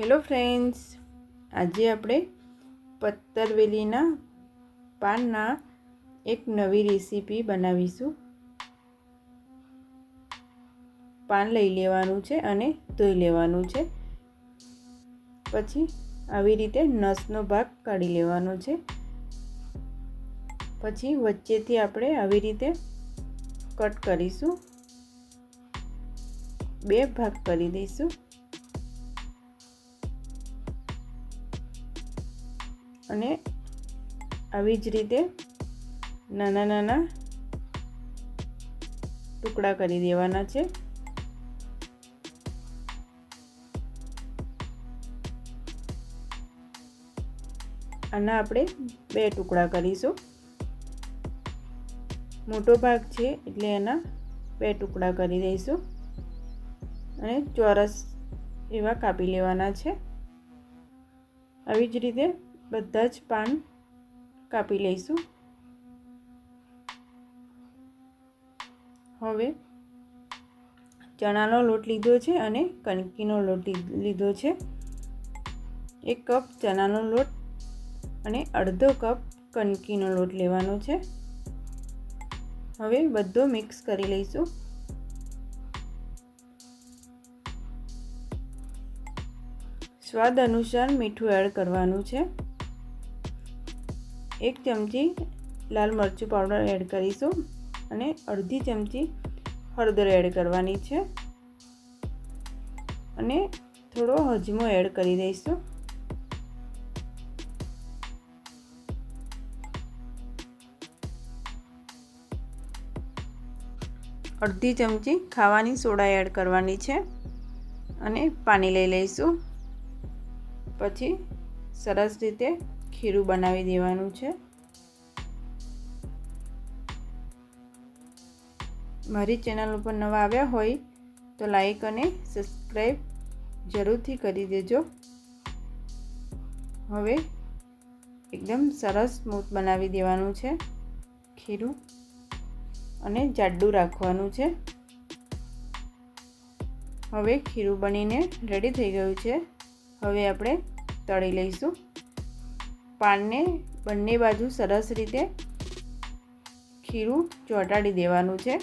Hello friends આજે આપણે પત્તરવેલીના પાનના એક નવી રેસીપી બનાવીશું. પાન લઈ લેવાનું છે અને ધોઈ લેવાનું છે. પછી આવી રીતે નસનો ભાગ કાઢી લેવાનો છે. પછી વચ્ચેથી આપણે આવી રીતે કટ કરીશું. બે ભાગ કરી દઈશું. અને આવી જ રીતે નાના નાના ટુકડા કરી દેવાના છે. આના આપણે બે ટુકડા કરીશું. મોટો ભાગ છે એટલે એના બે ટુકડા કરી દઈશું. અને ચોરસ એવા કાપી લેવાના છે. આવી જ રીતે બધા જ પાન કાપી લઈશું. હવે ચણાનો લોટ લીધો છે અને કણકીનો લોટ લીધો છે. એક કપ ચણાનો લોટ અને અડધો કપ કણકીનો લોટ લેવાનો છે. હવે બધો મિક્સ કરી લઈશું. સ્વાદ અનુસાર મીઠું એડ કરવાનું છે. એક ચમચી લાલ મરચું પાવડર એડ કરીશું અને અડધી ચમચી હળદર એડ કરવાની છે. અને થોડો હજમો એડ કરી દઈશું. અડધી ચમચી ખાવાની સોડા એડ કરવાની છે અને પાણી લઈ લઈશું. પછી સરસ રીતે ખીરું બનાવી દેવાનું છે. મારી ચેનલ ઉપર નવા આવ્યા હોય તો લાઈક અને સબસ્ક્રાઈબ જરૂરથી કરી દેજો. હવે એકદમ સરસ સ્મૂથ બનાવી દેવાનું છે ખીરું અને જાડું રાખવાનું છે. હવે ખીરું બનીને રેડી થઈ ગયું છે. હવે આપણે તળી લઈશું. પાનને બંને બાજુ સરસ રીતે ખીરું ચોંટાડી દેવાનું છે.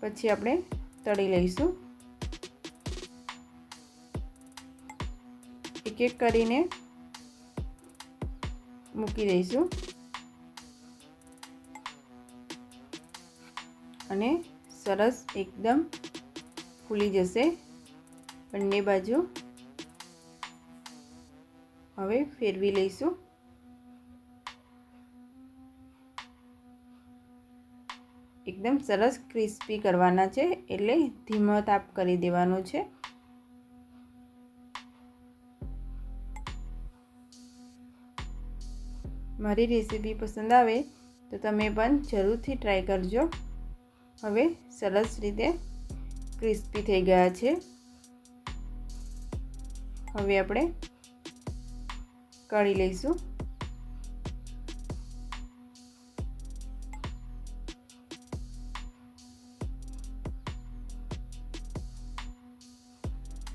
પછી આપણે તળી લઈશું. એક એક કરીને મૂકી દઈશું. અને સરસ એકદમ ફૂલી જશે બંને બાજુ. હવે ફેરવી લઈશું. એકદમ સરસ ક્રિસ્પી કરવાના છે, એટલે ધીમો તાપ કરી દેવાનો છે. મારી રેસીપી પસંદ આવે તો તમે પણ જરૂરથી ટ્રાય કરજો. હવે સરસ રીતે ક્રિસ્પી થઈ ગયા છે. હવે આપણે કાઢી લઈશું.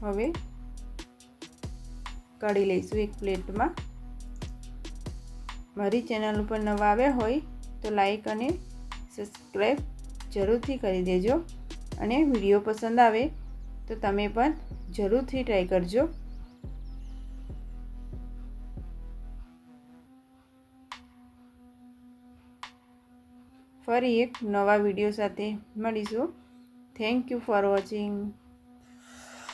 હવે કાઢી લઈશું એક પ્લેટમાં. મારી ચેનલ ઉપર નવા આવ્યા હોય તો લાઈક અને સબસ્ક્રાઈબ જરૂરથી કરી દેજો. અને વીડિયો પસંદ આવે તો તમે પણ જરૂરથી ટ્રાય કરજો. ફરી એક નવા વીડિયો સાથે મળીશું. Thank you for watching